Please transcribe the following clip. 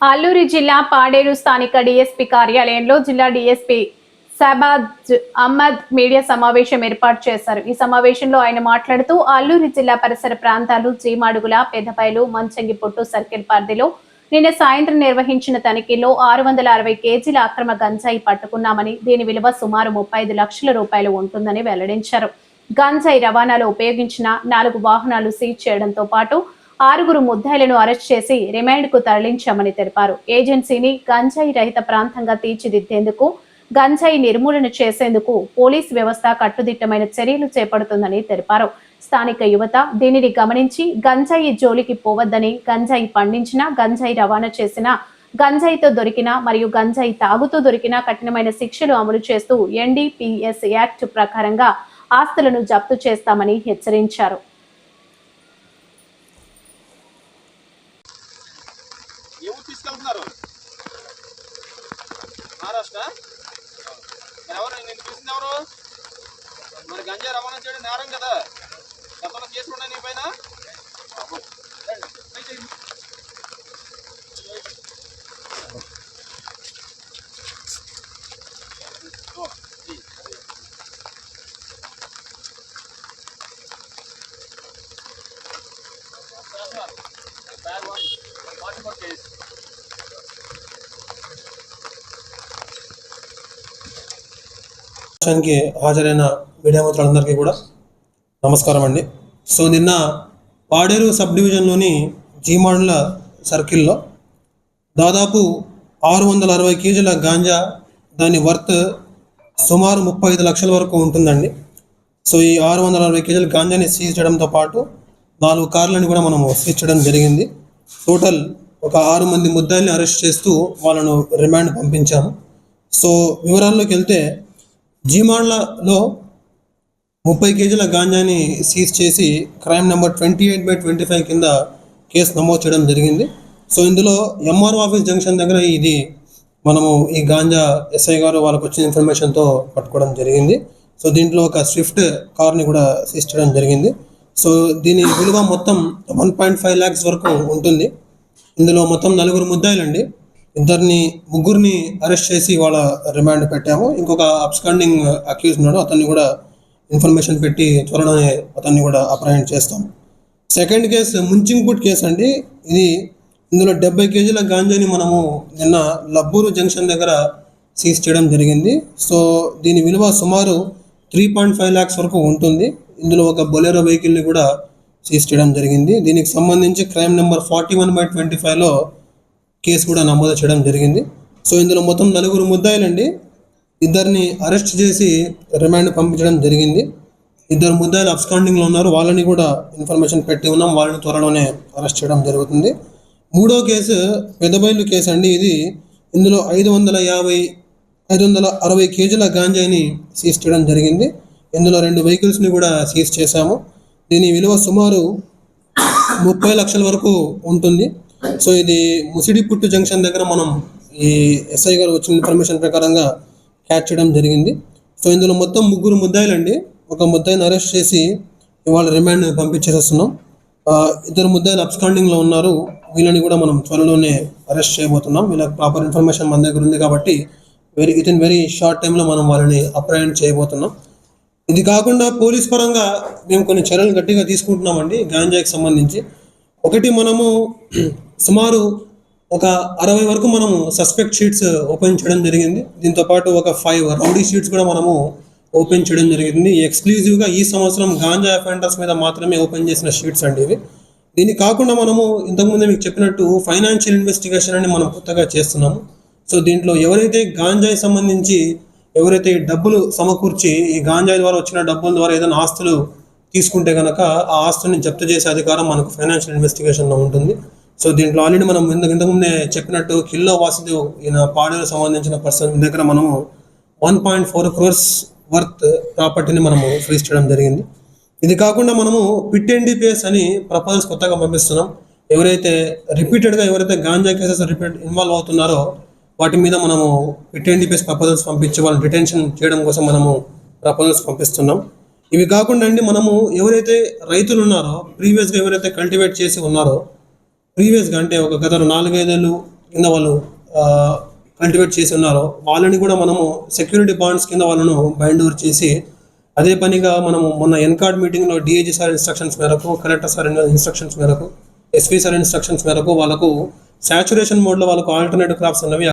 అల్లూరి జిల్లా పాడేరు స్థానిక డిఎస్పీ కార్యాలయంలో జిల్లా డిఎస్పీ సబాజ్ అహ్మద్ మీడియా సమావేశం ఏర్పాటు చేశారు. ఈ సమావేశంలో ఆయన మాట్లాడుతూ అల్లూరి జిల్లా పరిసర ప్రాంతాలు జీమాడుగుల పెద్దపైలు మంచంగిపుట్టు సర్కిల్ పరిధిలో నిన్న సాయంత్రం నిర్వహించిన తనిఖీలో ఆరు వందల అరవై కేజీల అక్రమ గంజాయి పట్టుకున్నామని దీని విలువ సుమారు ముప్పై ఐదు లక్షల రూపాయలు ఉంటుందని వెల్లడించారు. గంజాయి రవాణాలో ఉపయోగించిన నాలుగు వాహనాలు సీజ్ చేయడంతో పాటు ఆరుగురు ముద్దాయిలను అరెస్ట్ చేసి రిమాండ్కు తరలించామని తెలిపారు. ఏజెన్సీని గంజాయి రహిత ప్రాంతంగా తీర్చిదిద్దేందుకు గంజాయి నిర్మూలన చేసేందుకు పోలీస్ వ్యవస్థ కట్టుదిట్టమైన చర్యలు చేపడుతుందని తెలిపారు. స్థానిక యువత దీనిని గమనించి గంజాయి జోలికి పోవద్దని గంజాయి పండించిన గంజాయి రవాణా చేసిన గంజాయితో దొరికిన మరియు గంజాయి తాగుతూ దొరికిన కఠినమైన శిక్షలు అమలు చేస్తూ ఎన్డీపీఎస్ యాక్ట్ ప్రకారంగా ఆస్తులను జప్తు చేస్తామని హెచ్చరించారు. ఏ తీసుకెళ్తున్నారు? మహారాష్ట్ర? ఎవరు? నేను చూసింది ఎవరు? మరి గంజా రవాణా చేయడం నేరం కదా. గతంలో కేసులు ఉన్నాయి నీ పైన? Oh. సమావేశానికి హాజరైన మీడియా మిత్రులందరికీ కూడా నమస్కారం అండి. సో నిన్న పాడేరు సబ్ డివిజన్లోని జీమాండ్ల సర్కిల్లో దాదాపు ఆరు వందల అరవై కేజీల గాంజా దాని వర్త్ సుమారు ముప్పై ఐదు లక్షల వరకు ఉంటుందండి. సో ఈ ఆరు వందల అరవై కేజీల గాంజాని సీజ్ చేయడంతో పాటు నాలుగు కార్లను కూడా మనం సీజ్ చేయడం జరిగింది. టోటల్ ఒక ఆరు మంది ముద్దాయిల్ని అరెస్ట్ చేస్తూ వాళ్ళను రిమాండ్ పంపించాము. సో వివరాల్లోకి వెళ్తే జీమాన్లలో ముప్పై కేజీల గాంజాని సీజ్ చేసి crime number twenty eight by twenty five కింద కేసు నమోదు చేయడం జరిగింది. సో ఇందులో ఎంఆర్ఓ ఆఫీస్ జంక్షన్ దగ్గర ఇది మనము ఈ గాంజా ఎస్ఐ గారు వాళ్ళకు వచ్చిన ఇన్ఫర్మేషన్తో పట్టుకోవడం జరిగింది. సో దీంట్లో ఒక స్విఫ్ట్ కార్ని కూడా సీజ్ చేయడం జరిగింది. సో దీని విలువ మొత్తం వన్ పాయింట్ ఫైవ్ ల్యాక్స్ వరకు ఉంటుంది. ఇందులో మొత్తం నలుగురు ముద్దాయిలండి. ఇద్దరిని ముగ్గురిని అరెస్ట్ చేసి వాళ్ళ రిమాండ్ పెట్టాము. ఇంకొక అబ్స్కాండింగ్ అక్యూజ్ ఉన్నాడు అతన్ని కూడా ఇన్ఫర్మేషన్ పెట్టి త్వరలోనే అతన్ని కూడా అప్రహెండ్ చేస్తాం. సెకండ్ కేసు ముంచింగ్పుట్ కేసు అండి. ఇది ఇందులో డెబ్బై కేజీల గాంజాని మనము నిన్న లబ్బూరు జంక్షన్ దగ్గర సీజ్ చేయడం జరిగింది. సో దీని విలువ సుమారు త్రీ పాయింట్ ఫైవ్ ల్యాక్స్ వరకు ఉంటుంది. ఇందులో ఒక బొలెరో వెహికల్ని కూడా సీజ్ చేయడం జరిగింది. దీనికి సంబంధించి crime number forty one by twenty ఫైవ్లో కేసు కూడా నమోదు చేయడం జరిగింది. సో ఇందులో మొత్తం నలుగురు ముద్దాయిలండి. ఇద్దరిని అరెస్ట్ చేసి రిమాండ్ పంపించడం జరిగింది. ఇద్దరు ముద్దాయిలు అబ్స్కాండింగ్లో ఉన్నారు. వాళ్ళని కూడా ఇన్ఫర్మేషన్ పెట్టి ఉన్నాం. వాళ్ళని త్వరలోనే అరెస్ట్ చేయడం జరుగుతుంది. మూడో కేసు పెద్దబయలు కేసు అండి ఇది. ఇందులో ఐదు వందల యాభై ఐదు వందల అరవై కేజీల గాంజాయిని సీజ్ చేయడం జరిగింది. ఇందులో రెండు వెహికల్స్ని కూడా సీజ్ చేశాము. దీని విలువ సుమారు ముప్పై లక్షల వరకు ఉంటుంది. సో ఇది ముసిడిపుట్టు జంక్షన్ దగ్గర మనం ఈ ఎస్ఐ గారు వచ్చిన ఇన్ఫర్మేషన్ ప్రకారంగా క్యాచ్ చేయడం జరిగింది. సో ఇందులో మొత్తం ముగ్గురు ముద్దాయిలండి. ఒక ముద్దాయిని అరెస్ట్ చేసి ఇవాళ రిమాండ్ పంపించేసేస్తున్నాం. ఇద్దరు ముద్దాయిలు అబ్స్కాండింగ్లో ఉన్నారు. వీళ్ళని కూడా మనం త్వరలోనే అరెస్ట్ చేయబోతున్నాం. వీళ్ళకి ప్రాపర్ ఇన్ఫర్మేషన్ మన దగ్గర ఉంది కాబట్టి very it in very short టైంలో మనం వాళ్ళని అప్రయాణం చేయబోతున్నాం. ఇది కాకుండా పోలీస్ పరంగా మేము కొన్ని చర్యలు గట్టిగా తీసుకుంటున్నామండి గాంజాకి సంబంధించి. ఒకటి మనము సుమారు ఒక అరవై వరకు మనము సస్పెక్ట్ షీట్స్ ఓపెన్ చేయడం జరిగింది. దీంతో పాటు ఒక ఫైవ్ రౌడీ షీట్స్ కూడా మనము ఓపెన్ చేయడం జరిగింది. ఎక్స్క్లూజివ్గా ఈ సంవత్సరం గాంజా అఫెండర్స్ మీద మాత్రమే ఓపెన్ చేసిన షీట్స్ అండి ఇవి. దీన్ని కాకుండా మనము ఇంతకుముందు మీకు చెప్పినట్టు ఫైనాన్షియల్ ఇన్వెస్టిగేషన్ అని మనం కొత్తగా చేస్తున్నాము. సో దీంట్లో ఎవరైతే గాంజాయి సంబంధించి ఎవరైతే డబ్బులు సమకూర్చి ఈ గాంజాయి ద్వారా వచ్చిన డబ్బుల ద్వారా ఏదైనా ఆస్తులు తీసుకుంటే కనుక ఆ ఆస్తుని జప్తు చేసే అధికారం మనకు ఫైనాన్షియల్ ఇన్వెస్టిగేషన్లో ఉంటుంది. సో దీంట్లో ఆల్రెడీ మనం ఇంతకు ఇంతకుముందే చెప్పినట్టు కిల్లో వాసుదేవ్ ఈయన పాడేరు సంబంధించిన పర్సన్ దగ్గర మనము one point four crores worth ప్రాపర్టీని మనము ఫ్రీజ్ చేయడం జరిగింది. ఇది కాకుండా మనము పిట్ ఎన్డిపిఎస్ అని ప్రపోజల్స్ కొత్తగా పంపిస్తున్నాం. ఎవరైతే రిపీటెడ్గా ఎవరైతే గాంజా కేసెస్ రిపీట్ ఇన్వాల్వ్ అవుతున్నారో వాటి మీద మనము పిట్ ఎన్డిపిఎస్ ప్రపోజల్స్ పంపించి వాళ్ళని డిటెన్షన్ చేయడం కోసం మనము ప్రపోజల్స్ పంపిస్తున్నాం. ఇవి కాకుండా అండి మనము ఎవరైతే రైతులు ఉన్నారో ప్రీవియస్గా ఎవరైతే కల్టివేట్ చేసి ఉన్నారో ప్రీవియస్గా అంటే ఒక గత నాలుగైదేళ్ళు కింద వాళ్ళు కల్టివేట్ చేసి ఉన్నారో వాళ్ళని కూడా మనము సెక్యూరిటీ బాండ్స్ కింద వాళ్ళను బైండ్ ఓవర్ చేసి అదే పనిగా మనము మొన్న ఎన్కార్డ్ మీటింగ్లో డిఏజీ సార్ ఇన్స్ట్రక్షన్స్ మేరకు కలెక్టర్ సార్ ఇన్స్ట్రక్షన్స్ మేరకు ఎస్పీ సార్ ఇన్స్ట్రక్షన్స్ మేరకు వాళ్ళకు సాచురేషన్ మోడ్లో వాళ్ళకు ఆల్టర్నేటివ్ క్రాప్స్ ఉన్నవి